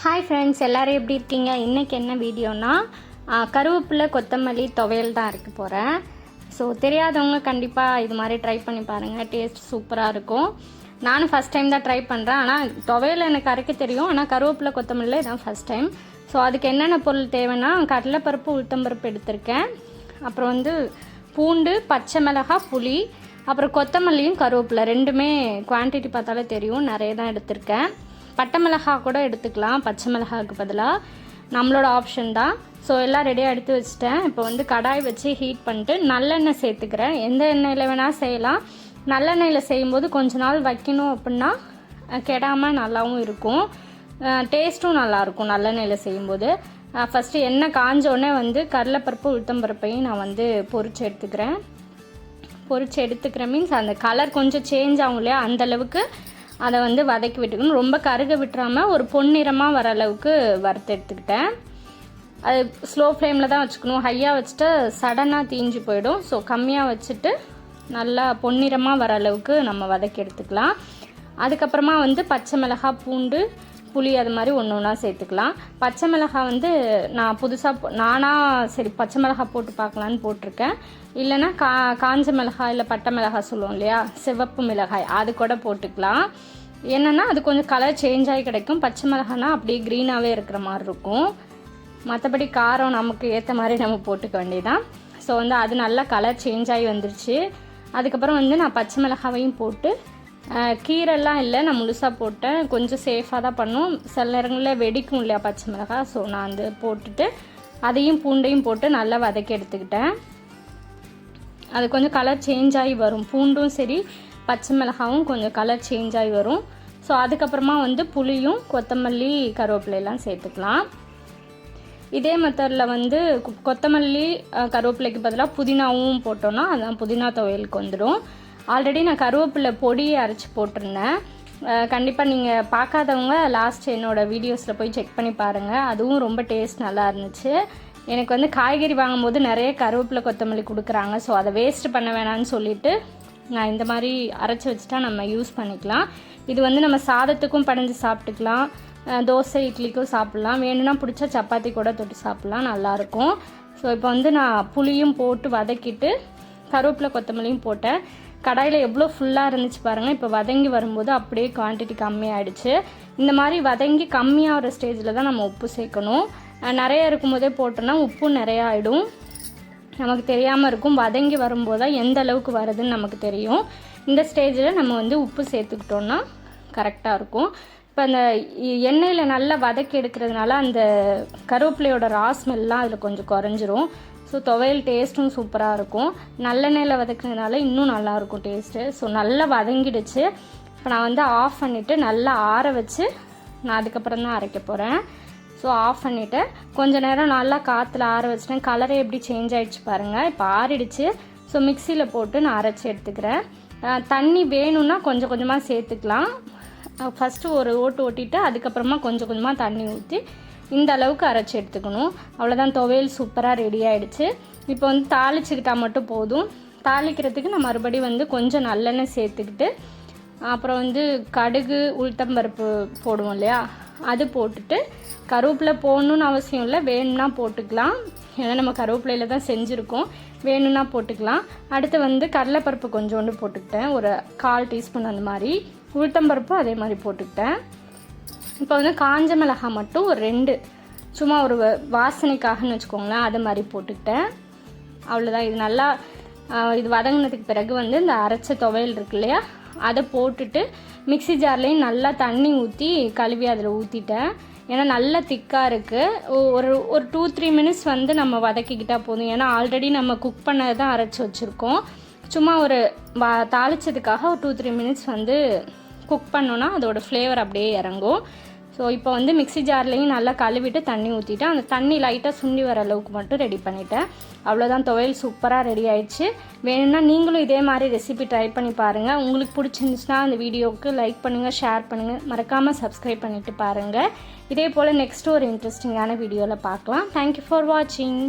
Hi friends எல்லோரும் எப்படி இருக்கீங்க? இன்றைக்கி என்ன வீடியோனா கருவேப்பிலை கொத்தமல்லி துவையல் தான் இருக்க போகிறேன் ஸோ தெரியாதவங்க கண்டிப்பாக இது மாதிரி ட்ரை பண்ணி பாருங்கள் டேஸ்ட் சூப்பராக இருக்கும். நானும் ஃபஸ்ட் டைம் தான் ட்ரை பண்ணுறேன் ஆனால் துவையல் எனக்கு அரைக்க தெரியும். ஆனால் கருவேப்பிலை கொத்தமல்லி இதான் ஃபஸ்ட் டைம் ஸோ அதுக்கு என்னென்ன பொருள் தேவைன்னா கடலைப்பருப்பு உளுத்தம்பருப்பு எடுத்திருக்கேன். அப்புறம் வந்து பூண்டு பச்சை மிளகாய் புளி அப்புறம் கொத்தமல்லியும் கருவேப்பிலை. ரெண்டுமே குவான்டிட்டி பார்த்தாலே தெரியும். நிறைய தான் எடுத்திருக்கேன். பட்டை மிளகாய் கூட எடுத்துக்கலாம். பச்சை மிளகாய்க்கு பதிலாக நம்மளோட ஆப்ஷன் தான். ஸோ எல்லாம் ரெடியாக எடுத்து வச்சுட்டேன். இப்போ வந்து கடாய் வச்சு ஹீட் பண்ணிட்டு நல்லெண்ணெய் சேர்த்துக்கிறேன். எந்த எண்ணெயில் வேணால் செய்யலாம். நல்லெண்ணெயில் செய்யும்போது கொஞ்ச நாள் வைக்கணும் அப்படின்னா கெடாமல் நல்லாவும் இருக்கும். டேஸ்ட்டும் நல்லாயிருக்கும் நல்லெண்ணெயில் செய்யும்போது. ஃபஸ்ட்டு எண்ணெய் காஞ்சோடனே வந்து கடலைப்பருப்பு உளுத்தம்பருப்பையும் நான் வந்து பொறிச்சு எடுத்துக்கிறேன். பொரிச்சு எடுத்துக்கிறேன். மீன்ஸ் அந்த கலர் கொஞ்சம் சேஞ்ச் ஆகும் இல்லையா? அந்தளவுக்கு அதை வந்து வதக்கி விட்டுக்கணும். ரொம்ப கருக விட்டுறாமல் ஒரு பொன்னிறமாக வர அளவுக்கு வறுத்து எடுத்துக்கிட்டேன். அது ஸ்லோ ஃப்ளேமில் தான் வச்சுக்கணும். ஹையாக வச்சுட்டு சடனாக தீஞ்சு போயிடும். ஸோ கம்மியாக வச்சுட்டு நல்லா பொன்னிறமாக வர அளவுக்கு நம்ம வதக்கி எடுத்துக்கலாம். அதுக்கப்புறமா வந்து பச்சை மிளகாய் பூண்டு புளி அது மாதிரி ஒன்று ஒன்றா சேர்த்துக்கலாம். பச்சை மிளகாய் வந்து நான் புதுசாக நானாக சரி பச்சை மிளகாய் போட்டு பார்க்கலான்னு போட்டிருக்கேன். இல்லைன்னா கா காஞ்ச மிளகாய் இல்லை பட்டை மிளகாய் சொல்லுவோம் இல்லையா? சிவப்பு மிளகாய் அது கூட போட்டுக்கலாம். என்னென்னா அது கொஞ்சம் கலர் சேஞ்ச் ஆகி கிடைக்கும். பச்சை மிளகானா அப்படியே க்ரீனாகவே இருக்கிற மாதிரி இருக்கும். மற்றபடி காரம் நமக்கு ஏற்ற மாதிரி நம்ம போட்டுக்க வேண்டியதான் ஸோ வந்து அது நல்லா கலர் சேஞ்ச் ஆகி வந்துருச்சு. அதுக்கப்புறம் வந்து நான் பச்சை மிளகாவையும் போட்டு கீரைலாம் இல்லை. நான் முழுசாக போட்டேன். கொஞ்சம் சேஃபாக தான் பண்ணும். சில நேரங்களில் வெடிக்கும் இல்லையா பச்சை மிளகாய் ஸோ நான் வந்து போட்டுட்டு அதையும் பூண்டையும் போட்டு நல்லா வதக்கி எடுத்துக்கிட்டேன். அது கொஞ்சம் கலர் சேஞ்ச் ஆகி வரும். பூண்டும் சரி பச்சை மிளகாவும் கொஞ்சம் கலர் சேஞ்ச் ஆகி வரும். ஸோ அதுக்கப்புறமா வந்து புளியும் கொத்தமல்லி கருவேப்பிலையெல்லாம் சேர்த்துக்கலாம். இதே மெத்தடில் வந்து கொத்தமல்லி கருவேப்பிலைக்கு பதிலாக புதினாவும் போட்டோன்னா அதான் புதினா துவையலுக்கு வந்துடும். ஆல்ரெடி நான் கருவேப்பிலை பொடியை அரைச்சி போட்டிருந்தேன். கண்டிப்பாக நீங்கள் பார்க்காதவங்க லாஸ்ட் என்னோடய வீடியோஸில் போய் செக் பண்ணி பாருங்கள் அதுவும் ரொம்ப டேஸ்ட் நல்லா இருந்துச்சு. எனக்கு வந்து காய்கறி வாங்கும்போது நிறைய கருவேப்பிலை கொத்தமல்லி கொடுக்குறாங்க. ஸோ அதை வேஸ்ட் பண்ண வேணாம்னு சொல்லிட்டு நான் இந்த மாதிரி அரைச்சி வச்சுட்டா நம்ம யூஸ் பண்ணிக்கலாம். இது வந்து நம்ம சாதத்துக்கும் படைஞ்சு சாப்பிட்டுக்கலாம். தோசை இட்லிக்கும் சாப்பிட்லாம். வேணும்னா பிடிச்சா சப்பாத்தி கூட தொட்டு சாப்பிட்லாம். நல்லாயிருக்கும் ஸோ இப்போ வந்து நான் புளியும் போட்டு வதக்கிட்டு கருவேப்பிலை கொத்தமல்லியும் போட்டேன். கடாயில் எவ்வளோ ஃபுல்லாக இருந்துச்சு பாருங்கள் இப்போ வதங்கி வரும்போது அப்படியே குவான்டிட்டி கம்மியாயிடுச்சு. இந்த மாதிரி வதங்கி கம்மியாகிற ஸ்டேஜில் தான் நம்ம உப்பு சேர்க்கணும். நிறையா நிறைய இருக்கும்போதே போட்டோன்னா உப்பு நிறையா ஆகிடும் நமக்கு தெரியாமல் இருக்கும். வதங்கி வரும்போது தான் எந்த அளவுக்கு வருதுன்னு நமக்கு தெரியும். இந்த ஸ்டேஜில் நம்ம வந்து உப்பு சேர்த்துக்கிட்டோன்னா கரெக்டாக இருக்கும். இப்போ அந்த எண்ணெயில் நல்லா வதக்கி எடுக்கிறதுனால அந்த கருவேப்பிலையோட ரா ஸ்மெல்லாம் அதில் கொஞ்சம் குறைஞ்சிரும். ஸோ துவையல் டேஸ்ட்டும் சூப்பராக இருக்கும். நல்லெண்ணெயில் வதக்குறதுனால இன்னும் நல்லாயிருக்கும் டேஸ்ட்டு ஸோ நல்லா வதங்கிடுச்சு. இப்போ நான் வந்து ஆஃப் பண்ணிவிட்டு நல்லா ஆற வச்சு நான் அதுக்கப்புறம் தான் அரைக்க போகிறேன் ஸோ ஆஃப் பண்ணிவிட்டு கொஞ்ச நேரம் நல்லா காற்றுல ஆற வச்சிட்டேன். கலரே எப்படி சேஞ்ச் ஆகிடுச்சு பாருங்கள் இப்போ ஆறிடுச்சு. ஸோ மிக்சியில் போட்டு நான் அரைச்சி எடுத்துக்கிறேன். தண்ணி வேணும்னா கொஞ்சம் கொஞ்சமாக சேர்த்துக்கலாம். ஃபஸ்ட்டு ஒரு ஓட்டு ஓட்டிட்டு அதுக்கப்புறமா கொஞ்சம் கொஞ்சமாக தண்ணி ஊற்றி இந்த அளவுக்கு அரைச்சி எடுத்துக்கணும். அவ்வளோதான் துவையல் சூப்பராக ரெடி ஆகிடுச்சு இப்போ வந்து தாளிச்சுக்கிட்டா மட்டும் போதும். தாளிக்கிறதுக்கு நான் மறுபடியும் வந்து கொஞ்சம் நல்லெண்ணெய் சேர்த்துக்கிட்டு அப்புறம் வந்து கடுகு உளுத்தம்பருப்பு போடுவோம் இல்லையா? அது போட்டுட்டு கருவேப்பிலை போடணுன்னு அவசியம் இல்லை. வேணும்னா போட்டுக்கலாம். ஏன்னா நம்ம கருவேப்பிலையில் தான் செஞ்சுருக்கோம். வேணும்னா போட்டுக்கலாம். அடுத்து வந்து கடலைப்பருப்பு கொஞ்சோண்டு போட்டுக்கிட்டேன். ஒரு கால் டீஸ்பூன் அந்த மாதிரி. உளுத்தம்பருப்பும் அதே மாதிரி போட்டுக்கிட்டேன். இப்போ வந்து காஞ்ச மிளகாய் மட்டும் ஒரு ரெண்டு. சும்மா ஒரு வாசனைக்காகன்னு வச்சுக்கோங்களேன் அது மாதிரி போட்டுக்கிட்டேன். அவ்வளோதான் இது நல்லா இது வதங்கினதுக்கு பிறகு வந்து இந்த அரைச்ச துவையல் இருக்கு இல்லையா அதை போட்டுட்டு மிக்ஸி ஜார்லேயும் நல்லா தண்ணி ஊற்றி கழுவி அதில் ஊற்றிட்டேன் ஏன்னா நல்லா திக்காக இருக்குது ஒரு ஒரு டூ த்ரீ மினிட்ஸ் வந்து நம்ம வதக்கிக்கிட்டால் போதும். ஏன்னா ஆல்ரெடி நம்ம குக் பண்ணது தான் அரைச்சி வச்சுருக்கோம். சும்மா ஒரு வா தாளிச்சதுக்காக ஒரு டூ த்ரீ மினிட்ஸ் வந்து குக் பண்ணோன்னா அதோட ஃப்ளேவர் அப்படியே இறங்கும். ஸோ இப்போ வந்து மிக்ஸி ஜார்லேயும் நல்லா கழுவிட்டு தண்ணி ஊற்றிட்டு அந்த தண்ணி லைட்டாக சுண்டி வர அளவுக்கு மட்டும் ரெடி பண்ணிட்டேன். அவ்வளோதான் துவையல் சூப்பராக ரெடி ஆயிடுச்சு. வேணும்னா நீங்களும் இதே மாதிரி ரெசிபி ட்ரை பண்ணி பாருங்கள் உங்களுக்கு பிடிச்சிருந்துச்சுன்னா அந்த வீடியோவுக்கு லைக் பண்ணுங்கள் ஷேர் பண்ணுங்கள் மறக்காமல் சப்ஸ்கிரைப் பண்ணிவிட்டு பாருங்கள் இதே போல் நெக்ஸ்ட் ஒரு இன்ட்ரெஸ்டிங்கான வீடியோவில் பார்க்கலாம். தேங்க்யூ ஃபார் வாட்சிங்